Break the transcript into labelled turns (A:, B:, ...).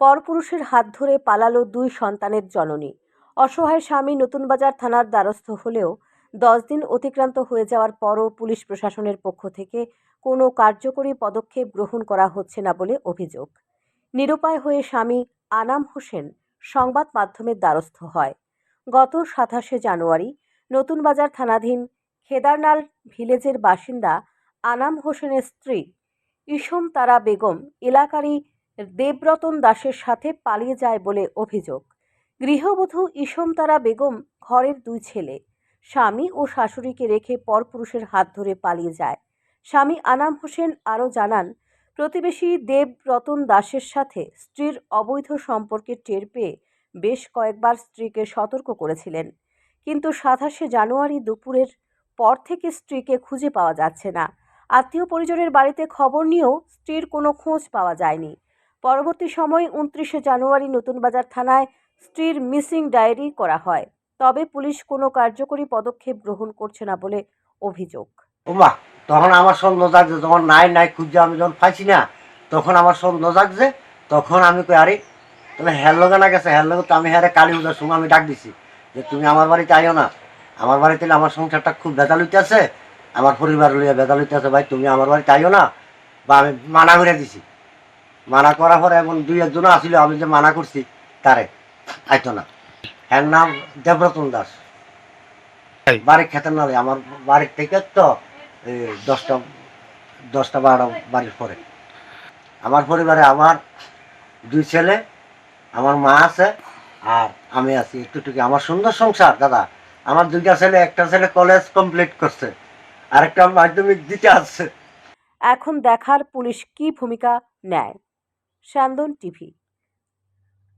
A: পরপুরুষের হাত ধরে পালালো দুই সন্তানের জননী। অসহায় স্বামী নতুনবাজার থানার দ্বারস্থ হলেও দশ দিন অতিক্রান্ত হয়ে যাওয়ার পরও পুলিশ প্রশাসনের পক্ষ থেকে কোনো কার্যকরী পদক্ষেপ গ্রহণ করা হচ্ছে না বলে অভিযোগ। নিরুপায় হয়ে স্বামী আনাম হোসেন সংবাদ মাধ্যমের দ্বারস্থ হয়। গত সাতাশে জানুয়ারি নতুন বাজার থানাধীন খেদারনাল ভিলেজের বাসিন্দা আনাম হোসেনের স্ত্রী ইসম তারা বেগম এলাকারই দেবরতন দাসের সাথে পালিয়ে যায় বলে অভিযোগ। গৃহবধূ ইসম তারা বেগম ঘরের দুই ছেলে। স্বামী ও শাশুড়িকে রেখে পরপুরুষের হাত ধরে পালিয়ে যায়। স্বামী আনাম হোসেন আরও জানান, প্রতিবেশী দেবরতন দাসের সাথে স্ত্রীর অবৈধ সম্পর্কে টের পেয়ে বেশ কয়েকবার স্ত্রীকে সতর্ক করেছিলেন। কিন্তু সাতাশে জানুয়ারি দুপুরের পর থেকে স্ত্রীকে খুঁজে পাওয়া যাচ্ছে না। আত্মীয় পরিজনের বাড়িতে খবর নিয়েও স্ত্রীর কোনো খোঁজ পাওয়া যায়নি। পরবর্তী সময়ে উনত্রিশে জানুয়ারি নতুন বাজার থানায় স্ত্রীর মিসিং ডায়েরি করা হয়। তবে পুলিশ কোনো কার্যকরী পদক্ষেপ গ্রহণ করছে না বলে অভিযোগ।
B: তখন আমার সন্দেহ জাগছে, যখন নাই নাই খুঁজে আমি যখন পাইছি না, তখন আমার সন্দেহ জাগছে, তখন আমি কই, আরে, তাহলে লগে না গেছে লগে তো আমি হ্যারে কালী পূজার সময় আমি ডাক দিছি, যে তুমি আমার বাড়িতে আইও না। আমার বাড়িতে আমার সংসারটা খুব বেজাল হইতে আছে, আমার পরিবার লইয়া বেজাল হইতে আছে, ভাই, তুমি আমার বাড়িতে আইও না, বা আমি মানা করে দিছি। মানা করার পরে এমন দুই একজন আসিল আমি যে মানা করছি তারে। আইতো না। হ্যার নাম দেবরতন দাস। বাড়ির খেতে না আমার বাড়ির থেকে তো দশটা দশটা বারোটা বাড়ির পরে। আমার পরিবারে আমার দুই ছেলে আমার মা আছে আর আমি আছি। একটুটুকু আমার সুন্দর সংসার দাদা। আমার দুইটা ছেলে একটা ছেলে কলেজ কমপ্লিট করছে আরেকটা মাধ্যমিক দিতে আসছে।
A: এখন দেখার পুলিশ কি ভূমিকা নেয়? স্যান্দন টিভি